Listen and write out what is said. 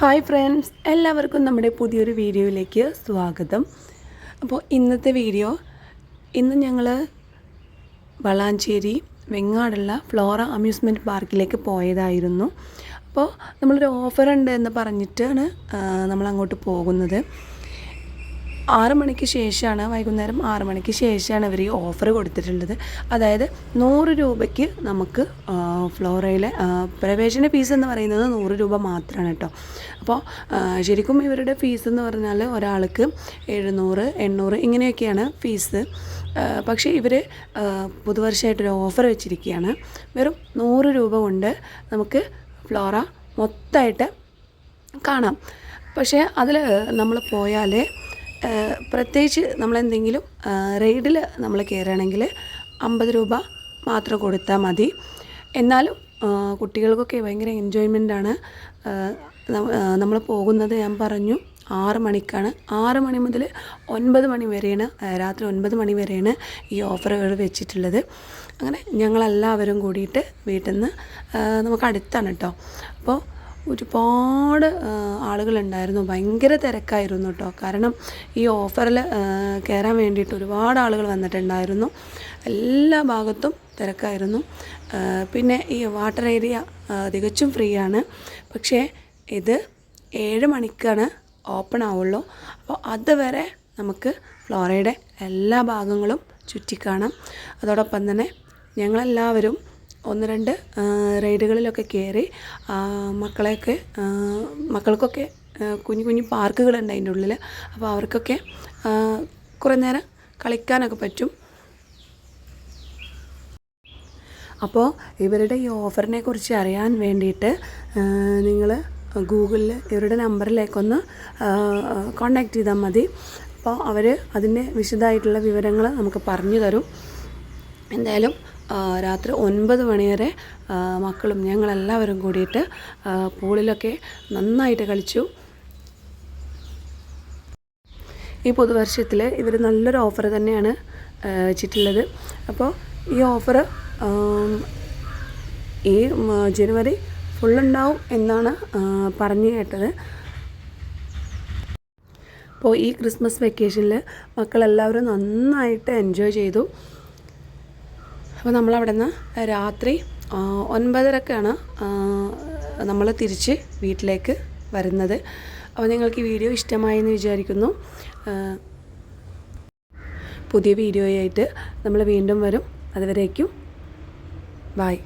Hi friends എല്ലാവർക്കും നമ്മുടെ പുതിയൊരു വീഡിയോയിലേക്ക് സ്വാഗതം. അപ്പോൾ ഇന്നത്തെ വീഡിയോ ഇന്ന് ഞങ്ങൾ വളാഞ്ചേരി വെങ്ങാടുള്ള ഫ്ലോറ അമ്യൂസ്മെന്റ് പാർക്കിലേക്ക് പോയതായിരുന്നു. അപ്പോൾ നമ്മളൊരു ഓഫർ ഉണ്ട് എന്ന് പറഞ്ഞിട്ടാണ് നമ്മൾ അങ്ങോട്ട് പോകുന്നത്. ആറ് മണിക്ക് ശേഷമാണ് വൈകുന്നേരം ആറ് മണിക്ക് ശേഷമാണ് ഇവർ ഈ ഓഫർ കൊടുത്തിട്ടുള്ളത്. അതായത് നൂറ് രൂപയ്ക്ക് നമുക്ക് ഫ്ലോറയിലെ പ്രവേശന ഫീസ് എന്ന് പറയുന്നത് നൂറ് രൂപ മാത്രമാണ് കേട്ടോ. അപ്പോൾ ശരിക്കും ഇവരുടെ ഫീസ് എന്ന് പറഞ്ഞാൽ ഒരാൾക്ക് എഴുന്നൂറ് എണ്ണൂറ് ഇങ്ങനെയൊക്കെയാണ് ഫീസ് പക്ഷേ ഇവർ പുതുവർഷമായിട്ടൊരു ഓഫർ വെച്ചിരിക്കുകയാണ്. വെറും നൂറ് രൂപ കൊണ്ട് നമുക്ക് ഫ്ലോറ മൊത്തമായിട്ട് കാണാം. പക്ഷേ അതിൽ നമ്മൾ പോയാൽ പ്രത്യേകിച്ച് നമ്മളെന്തെങ്കിലും റെയ്ഡിൽ നമ്മൾ കയറുകയാണെങ്കിൽ അമ്പത് രൂപ മാത്രം കൊടുത്താൽ മതി. എന്നാലും കുട്ടികൾക്കൊക്കെ ഭയങ്കര എൻജോയ്മെന്റാണ് നമ്മൾ പോകുന്നത് ഞാൻ പറഞ്ഞു ആറ് മണിക്കാണ്. ആറ് മണി മുതൽ ഒൻപത് മണി വരെയാണ് രാത്രി ഒൻപത് മണി വരെയാണ് ഈ ഓഫറുകൾ വെച്ചിട്ടുള്ളത്. അങ്ങനെ ഞങ്ങളെല്ലാവരും കൂടിയിട്ട് വീട്ടിൽ നിന്ന് നമുക്ക് അടുത്താണ് കേട്ടോ അപ്പോൾ ഒരുപാട് ആളുകളുണ്ടായിരുന്നു. ഭയങ്കര തിരക്കായിരുന്നു കേട്ടോ കാരണം ഈ ഓഫറിൽ കയറാൻ വേണ്ടിയിട്ട് ഒരുപാട് ആളുകൾ വന്നിട്ടുണ്ടായിരുന്നു. എല്ലാ ഭാഗത്തും തിരക്കായിരുന്നു. പിന്നെ ഈ വാട്ടർ ഏരിയ തികച്ചും ഫ്രീ ആണ് പക്ഷേ ഇത് ഏഴ് മണിക്കാണ് ഓപ്പൺ ആവുള്ളൂ. അപ്പോൾ അതുവരെ നമുക്ക് ഫ്ലോറയുടെ എല്ലാ ഭാഗങ്ങളും ചുറ്റിക്കാണാം. അതോടൊപ്പം തന്നെ ഞങ്ങളെല്ലാവരും ഒന്ന് രണ്ട് റൈഡുകളിലൊക്കെ കയറി മക്കളെയൊക്കെ മക്കൾക്കൊക്കെ കുഞ്ഞു കുഞ്ഞു പാർക്കുകളുണ്ട് അതിന്റെ ഉള്ളിൽ അപ്പോൾ അവർക്കൊക്കെ കുറേ നേരം കളിക്കാനൊക്കെ പറ്റും. അപ്പോൾ ഇവരുടെ ഈ ഓഫറിനെ കുറിച്ച് അറിയാൻ വേണ്ടിയിട്ട് നിങ്ങൾ ഗൂഗിളിൽ ഇവരുടെ നമ്പറിലേക്കൊന്ന് കോണ്ടാക്ട് ചെയ്താൽ മതി. അപ്പോൾ അവർ അതിന്റെ വിശദമായിട്ടുള്ള വിവരങ്ങൾ നമുക്ക് പറഞ്ഞു തരും. എന്തായാലും രാത്രി ഒൻപത് മണി വരെ മക്കളും ഞങ്ങളെല്ലാവരും കൂടിയിട്ട് പൂളിലൊക്കെ നന്നായിട്ട് കളിച്ചു. ഈ പുതുവർഷത്തിൽ ഇവർ നല്ലൊരു ഓഫർ തന്നെയാണ് വെച്ചിട്ടുള്ളത്. അപ്പോൾ ഈ ഓഫർ ഈ ജനുവരി ഫുള്ളുണ്ടാവും എന്നാണ് പറഞ്ഞു കേട്ടത്. അപ്പോൾ ഈ ക്രിസ്മസ് വെക്കേഷനിൽ മക്കളെല്ലാവരും നന്നായിട്ട് എൻജോയ് ചെയ്തു. അപ്പോൾ നമ്മളവിടെ നിന്ന് രാത്രി ഒൻപതരക്കാണ് നമ്മൾ തിരിച്ച് വീട്ടിലേക്ക് വരുന്നത്. അപ്പോൾ നിങ്ങൾക്ക് ഈ വീഡിയോ ഇഷ്ടമായി എന്ന് വിചാരിക്കുന്നു പുതിയ വീഡിയോയായിട്ട് നമ്മൾ വീണ്ടും വരും. അതുവരേക്കും ബായ്